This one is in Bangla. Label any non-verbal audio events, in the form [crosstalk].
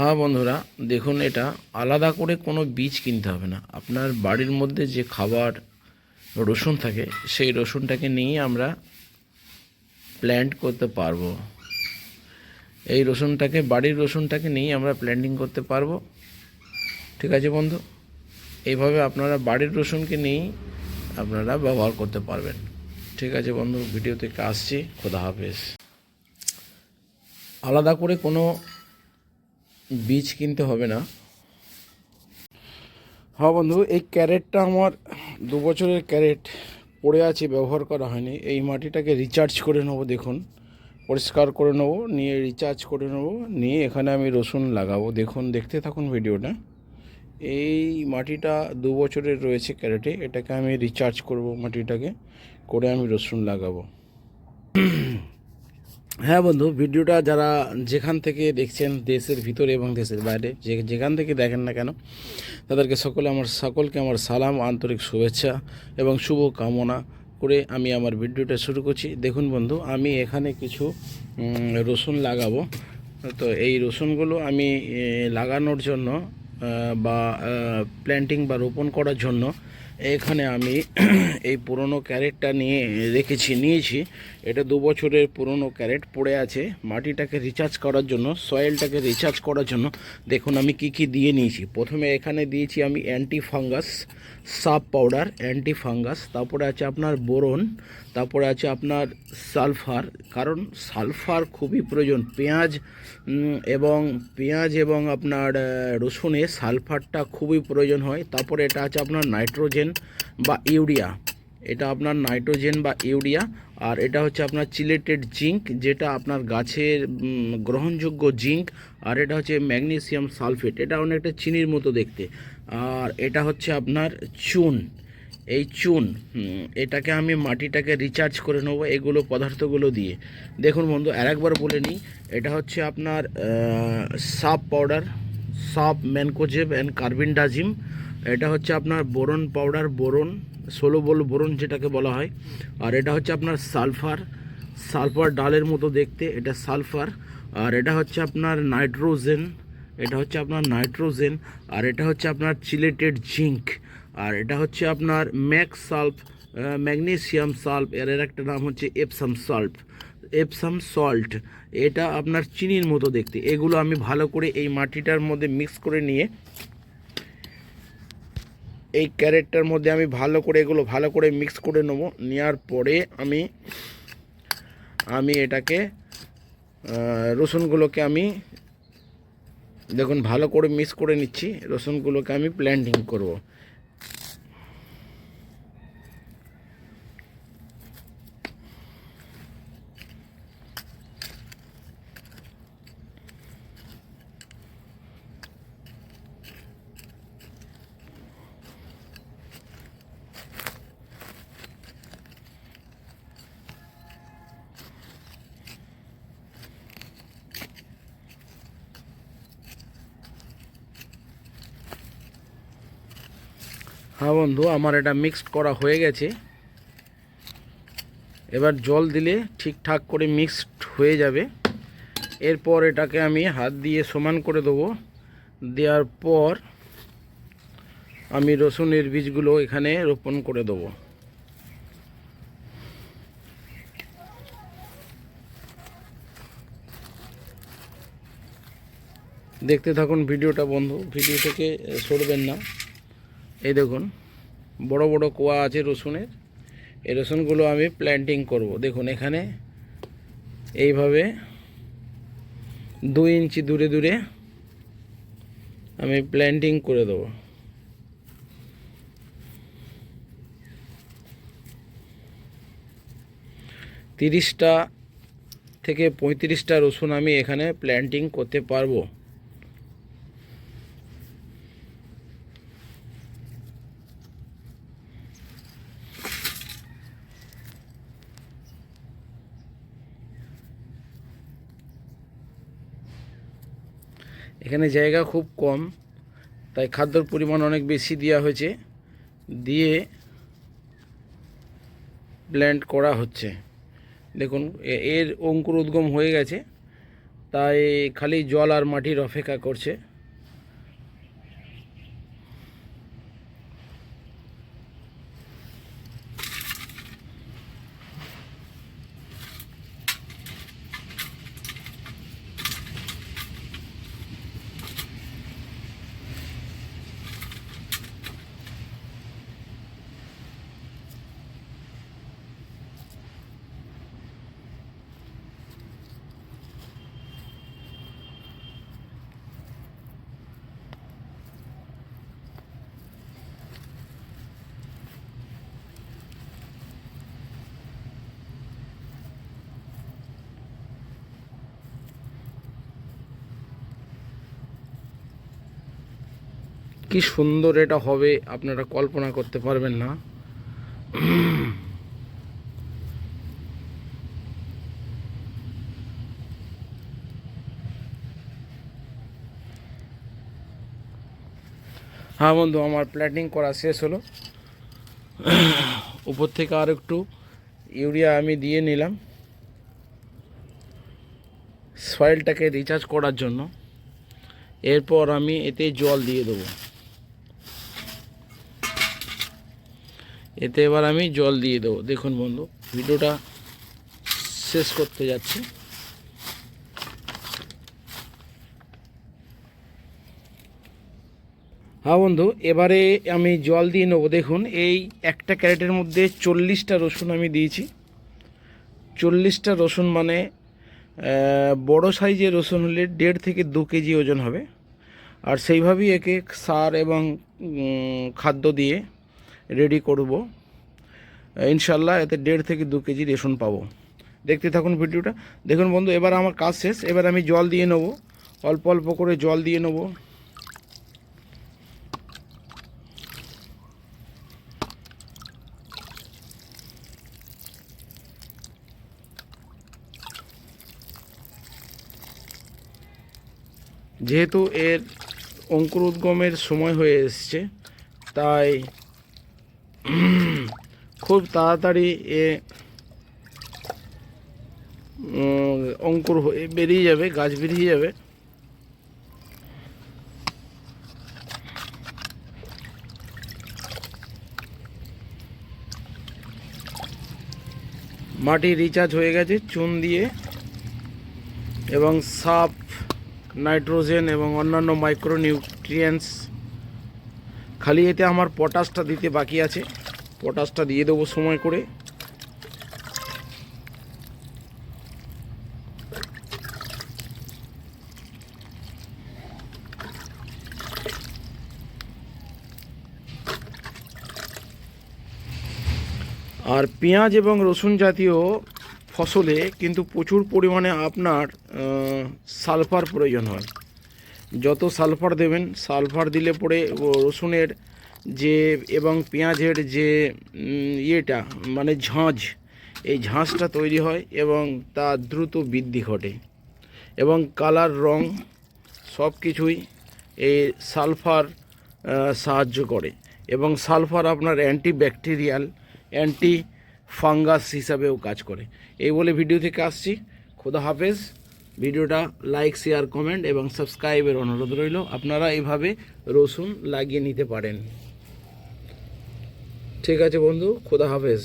হ্যাঁ বন্ধুরা, দেখুন এটা, আলাদা করে কোনো বীজ কিনতে হবে না। আপনার বাড়ির মধ্যে যে খাবার রসুন থাকে, সেই রসুনটাকে নিয়ে আমরা প্ল্যান্ট করতে পারব। এই রসুনটাকে, বাড়ির রসুনটাকে নিয়ে আমরা প্ল্যান্টিং করতে পারব। ঠিক আছে বন্ধু? এইভাবে আপনারা বাড়ির রসুনকে নিয়েই আপনারা ব্যবহার করতে পারবেন। ঠিক আছে বন্ধু ভিডিও থেকে আসছি, খোদা হাফেজ। আলাদা করে কোনো বীজ কিনতে হবে না। হ্যাঁ বন্ধু, এই ক্যারেটটা আমার দু বছরের ক্যারেট পড়ে আছে, ব্যবহার করা হয়নি। এই মাটিটাকে রিচার্জ করে নেব, দেখুন। পরিষ্কার করে নেব, নিয়ে রিচার্জ করে নেব, নিয়ে এখানে আমি রসুন লাগাবো। দেখুন, দেখতে থাকুন ভিডিওটা। এই মাটিটা দু বছরের রয়েছে ক্যারেটে, এটাকে আমি রিচার্জ করব মাটিটাকে, করে আমি রসুন লাগাবো। হ্যাঁ বন্ধু, ভিডিওটা যারা যেখান থেকে দেখছেন দেশের ভিতরে এবং দেশের বাইরে, যে যেখান থেকে দেখেন না কেন, তাদেরকে সকলে আমার, সকলকে আমার সালাম, আন্তরিক শুভেচ্ছা এবং শুভ কামনা করে আমি আমার ভিডিওটা শুরু করছি। দেখুন বন্ধু, আমি এখানে কিছু রসুন লাগাবো। তো এই রসুনগুলো আমি লাগানোর জন্য বা প্ল্যান্টিং বা রোপণ করার জন্য এখানে আমি [clears throat] এই পুরনো ক্যারেটটা নিয়ে রেখেছি, নিয়েছি। এটা দু বছরের পুরনো ক্যারেট, পড়ে আছে। মাটিটাকে রিচার্জ করার জন্য সয়েলটাকে রিচার্জ করার জন্য দেখুন আমি কি কি দিয়ে নিয়েছি। প্রথমে এখানে দিয়েছি আমি anti fungus soap powder anti fungus তারপরে আছে আপনার বোরন, তারপরে আছে আপনার সালফার কারণ সালফার খুবই প্রয়োজন। পেঁয়াজ এবং পেঁয়াজ এবং আপনার রসুনে সালফারটা খুবই প্রয়োজন হয়। তারপরে এটা আছে আপনার নাইট্রোজেন বা ইউরিয়া। এটা আপনার নাইট্রোজেন বা ইউরিয়া, আর এটা হচ্ছে আপনার চিলেটেড জিঙ্ক, যেটা আপনার গাছের গ্রহণযোগ্য জিঙ্ক, আর এটা হচ্ছে ম্যাগনেসিয়াম সালফেট। এটা অনেকটা চিনির মতো দেখতে। আর এটা হচ্ছে আপনার চুন। এই চুন এটাকে আমি মাটিটাকে রিচার্জ করে নেব এগুলো পদার্থগুলো দিয়ে। দেখুন বন্ধু আরেকবার বলে নিই, এটা হচ্ছে আপনার সাপ পাউডার সাপ ম্যানকোজেব অ্যান্ড কার্বিনডাজিম। এটা হচ্ছে আপনার বোরন পাউডার, বোরন ষোলো বল বোরন যেটাকে বলা হয়। আর এটা হচ্ছে আপনার সালফার সালফার ডালের মতো দেখতে, এটা সালফার। আর এটা হচ্ছে আপনার নাইট্রোজেন, এটা হচ্ছে আপনার নাইট্রোজেন। আর এটা হচ্ছে আপনার চিলেটেড জিঙ্ক। আর এটা হচ্ছে আপনার ম্যাক সাল্ফ ম্যাগনেসিয়াম সাল্ফ এর একটা নাম হচ্ছে এপসাম সাল্ফ। এপসাম সল্ট, এটা আপনার চিনির মতো দেখতে। এগুলো আমি ভালো করে এই মাটিটার মধ্যে মিক্স করে নিয়ে এই ক্যারেটটার মধ্যে আমি ভালো করে এগুলো ভালো করে মিক্স করে নেব। নেওয়ার পরে আমি আমি এটাকে রসুনগুলোকে আমি, দেখুন ভালো করে মিক্স করে নিচ্ছি। রসুনগুলোকে আমি প্ল্যান্টিং করব। হ্যাঁ বন্ধু, আমার এটা মিক্সড করা হয়ে গেছে। এবার জল দিলে ঠিকঠাক করে মিক্সড হয়ে যাবে। এরপর এটাকে আমি হাত দিয়ে সমান করে দেবো। দেওয়ার পর আমি রসুনের বীজগুলো এখানে রোপণ করে দেবো। দেখতে থাকুন ভিডিওটা বন্ধু, ভিডিও থেকে সরবেন না। এই দেখুন, বড় বড় কোয়া আছে রসুনের। এই রসুনগুলো আমি প্ল্যান্টিং করব। দেখুন, এখানে এইভাবে দুই ইঞ্চি দূরে দূরে আমি প্ল্যান্টিং করে দেবো। তিরিশটা থেকে পঁয়ত্রিশটা রসুন আমি এখানে প্ল্যান্টিং করতে পারব। এখানে জায়গা খুব কম, তাই খাদ্যর পরিমাণ অনেক বেশি দেওয়া হয়েছে, দিয়ে ব্ল্যান্ড করা হচ্ছে। দেখুন এর অঙ্কুর উদ্গম হয়ে গেছে, তাই খালি জল আর মাটির অপেক্ষা করছে। কি সুন্দর এটা হবে, আপনারা কল্পনা করতে পারবেন না। হ্যাঁ বন্ধু, আমার প্ল্যাটিং করা শেষ হলো। উপর থেকে আর একটু ইউরিয়া আমি দিয়ে নিলাম। সয়েলটাকে রিচার্জ করার জন্য। এরপর আমি এতে জল দিয়ে দেবো। এতে এবার আমি জল দিয়ে দেবো। দেখুন বন্ধু, ভিডিওটা শেষ করতে যাচ্ছি। হ্যাঁ বন্ধু, এবারে আমি জল দিয়ে নেব। দেখুন, এই একটা ক্যারেটের মধ্যে চল্লিশটা রসুন আমি দিয়েছি। চল্লিশটা রসুন মানে বড় সাইজের রসুন হলে দেড় থেকে দু কেজি ওজন হবে। আর সেইভাবেই একে সার এবং খাদ্য দিয়ে রেডি করব। ইনশাল্লাহ এতে দেড় থেকে দু কেজি রেশন পাবো। দেখতে থাকুন ভিডিওটা। দেখুন বন্ধু, এবার আমার কাজ শেষ। এবার আমি জল দিয়ে নেব। অল্প অল্প করে জল দিয়ে নেব। যেহেতু এর অঙ্কুর উদ্গমের সময় হয়ে এসছে, তাই খুব তাড়াতাড়ি এ অঙ্কুর হয়ে বেরিয়ে যাবে, গাছ বেরিয়ে যাবে। মাটি রিচার্জ হয়ে গেছে, চুন দিয়ে, এবং সাপ নাইট্রোজেন এবং অন্যান্য মাইক্রোনিউট্রিয়েন্টস খালি এতে আমার পটাশটা দিতে বাকি আছে। পটাশটা দিয়ে দেবো সময় করে। আর পেঁয়াজ এবং রসুন জাতীয় ফসলে কিন্তু প্রচুর পরিমাণে আপনার সালফার প্রয়োজন হয়। যত সালফার দেবেন, সালফার দিলে পরে রসুনের যে এবং পেঁয়াজের যে ইয়েটা মানে ঝাঁঝ এই ঝাঁঝটা তৈরি হয় এবং তা দ্রুত বৃদ্ধি ঘটে। এবং কালার, রং সব কিছুই এই সালফার সাহায্য করে। এবং সালফার আপনার অ্যান্টি ব্যাকটেরিয়াল অ্যান্টি ফাঙ্গাস হিসাবেও কাজ করে। এই বলে ভিডিও থেকে আসছি। খোদা হাফেজ। ভিডিওটা লাইক শেয়ার কমেন্ট এবং সাবস্ক্রাইবের অনুরোধ রইল। আপনারা এভাবে রসুন লাগিয়ে নিতে পারেন। ঠিক আছে বন্ধু, খোদা হাফেজ।